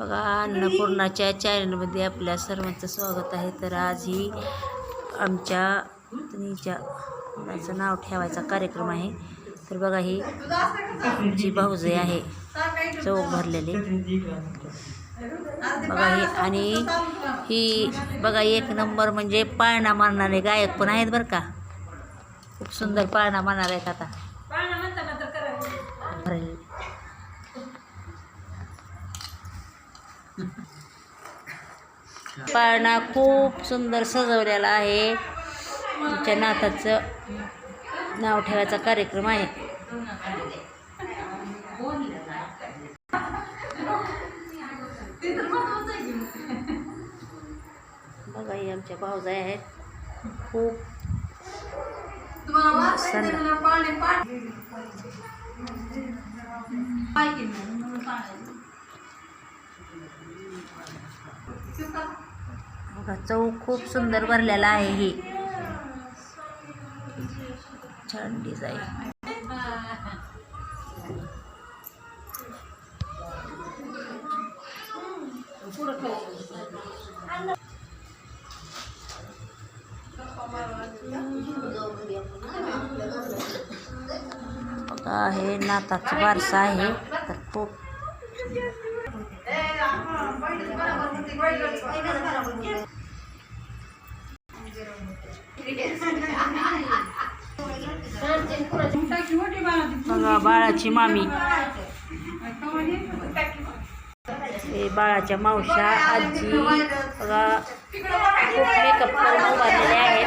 बघा अन्नपूर्णाच्या चॅनलमध्ये आपल्या सर्वांचं स्वागत आहे. तर आज ही आमच्या पत्नीच्या मुलाचं नाव ठेवायचा कार्यक्रम आहे. तर बघा ही आमची भाऊजई आहे. चौक भरलेली. बघा ही आणि ही बघा एक नंबर म्हणजे पाळणा मारणारे गायक पण आहेत बरं का. खूप सुंदर पाळणा मारणार आहेत आता भरलेले. पाळणा खूप सुंदर सजवलेला आहे. आमच्या नाथाचं नाव ठेवायचा कार्यक्रम आहे. बघा हे आमच्या भाऊजा आहेत. खूप बघा चौक खूप सुंदर भरलेला आहे ही. छान डिझाईन हे नाताचं बारसा आहे. तर खूप बघा बाळाची मामी. हे बाळाच्या मावशा आजी. बघा मेकअप करून उभारलेले आहेत.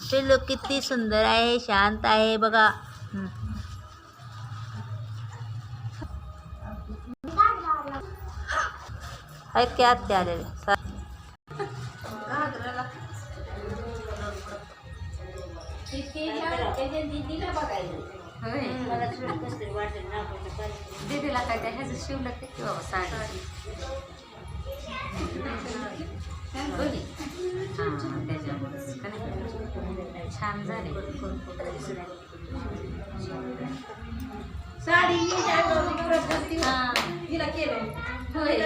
पिल्लू किती सुंदर आहे शांत आहे बघा. हं. आहेत की आलेले दीदीला काय त्या ह्याचं की बाबा साडी? दोन्ही? हां, त्याच्यामुळेच. का नाही? छान झाले साडी हां. होय.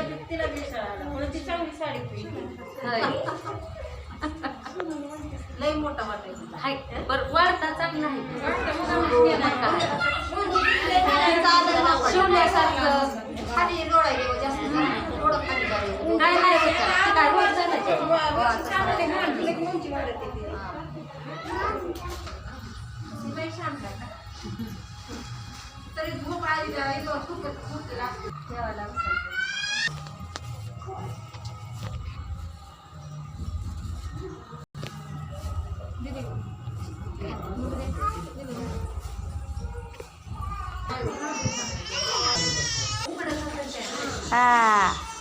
लय मोठा वाटायचा हाय बरं वाढता चांगला आहे. शिवण्यासारखं खाली लोळायला जास्त काय? काय तरी झोप आली त्याला खूप खूप ठेवायला हा